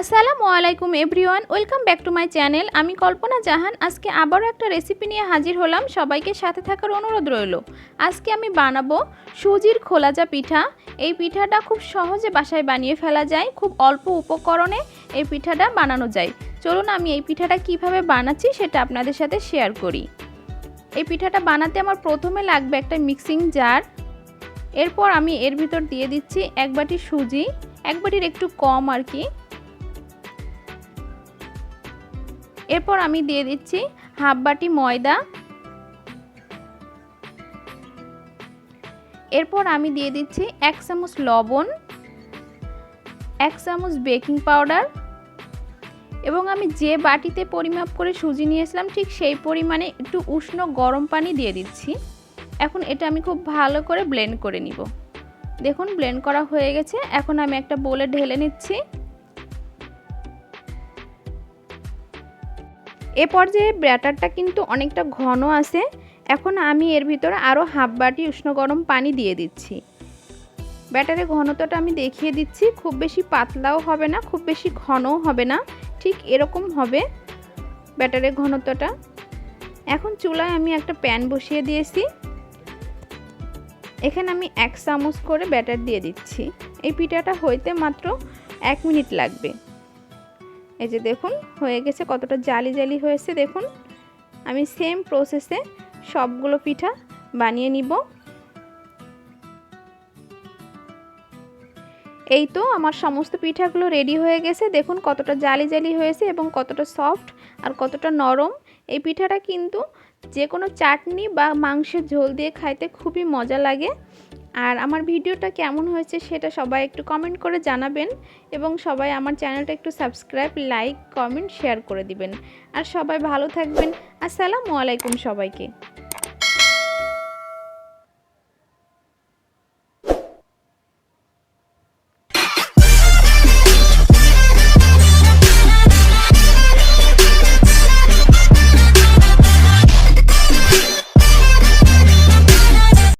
আসসালামু আলাইকুম everyone, welcome back to my channel. আমি কল্পনা জাহান, আজকে আবারও একটা রেসিপি নিয়ে হাজির হলাম। সবাইকে সাথে থাকার অনুরোধ রইল। আজকে আমি বানাবো সুজির খোলাজা পিঠা। এই পিঠাটা খুব সহজে বাসায় বানিয়ে ফেলা যায়, খুব অল্প উপকরণে এই পিঠাটা বানানো যায়। চলুন আমি এই পিঠাটা কীভাবে বানাচ্ছি সেটা আপনাদের সাথে শেয়ার করি। এই পিঠাটা বানাতে আমার প্রথমে লাগবে একটা মিক্সিং জার। এরপর আমি এর ভিতর দিয়ে দিচ্ছি এক বাটি সুজি, এক বাটির একটু কম আর কি। এরপর আমি দিয়ে দিচ্ছি হাফ বাটি ময়দা। এরপর আমি দিয়ে দিচ্ছি এক চামচ লবণ, এক চামচ বেকিং পাউডার এবং আমি যে বাটিতে পরিমাপ করে সুজি নিয়েছিলাম ঠিক সেই পরিমাণে একটু উষ্ণ গরম পানি দিয়ে দিচ্ছি। এখন এটা আমি খুব ভালো করে ব্লেন্ড করে নিব। দেখুন, ব্লেন্ড করা হয়ে গেছে। এখন আমি একটা বোলে ঢেলে নিচ্ছি। এ পর্যায়ে ব্যাটারটা কিন্তু অনেকটা ঘন আছে। এখন আমি এর ভিতরে আরও হাফ বাটি উষ্ণ গরম পানি দিয়ে দিচ্ছি। ব্যাটারের ঘনত্বটা আমি দেখিয়ে দিচ্ছি। খুব বেশি পাতলাও হবে না, খুব বেশি ঘনও হবে না। ঠিক এরকম হবে ব্যাটারের ঘনত্বটা। এখন চুলায় আমি একটা প্যান বসিয়ে দিয়েছি। এখানে আমি এক চামচ করে ব্যাটার দিয়ে দিচ্ছি। এই পিঠাটা হইতে মাত্র এক মিনিট লাগবে। এই যে দেখুন, হয়ে গেছে কতটা জালি জালি হয়েছে, দেখুন। আমি সেম প্রসেসে সবগুলো পিঠা বানিয়ে নিব। এই তো আমার সমস্ত পিঠাগুলো রেডি হয়ে গেছে। দেখুন কতটা জালি জালি হয়েছে এবং কতটা সফট আর কতটা নরম। এই পিঠাটা কিন্তু যে কোনো চাটনি বা মাংসের ঝোল দিয়ে খাইতে খুবই মজা লাগে। আর আমার ভিডিওটা কেমন হয়েছে সেটা সবাই একটু কমেন্ট করে জানাবেন এবং সবাই আমার চ্যানেলটা একটু সাবস্ক্রাইব লাইক কমেন্ট শেয়ার করে দিবেন। আর সবাই ভালো থাকবেন। আসসালামু আলাইকুম সবাইকে।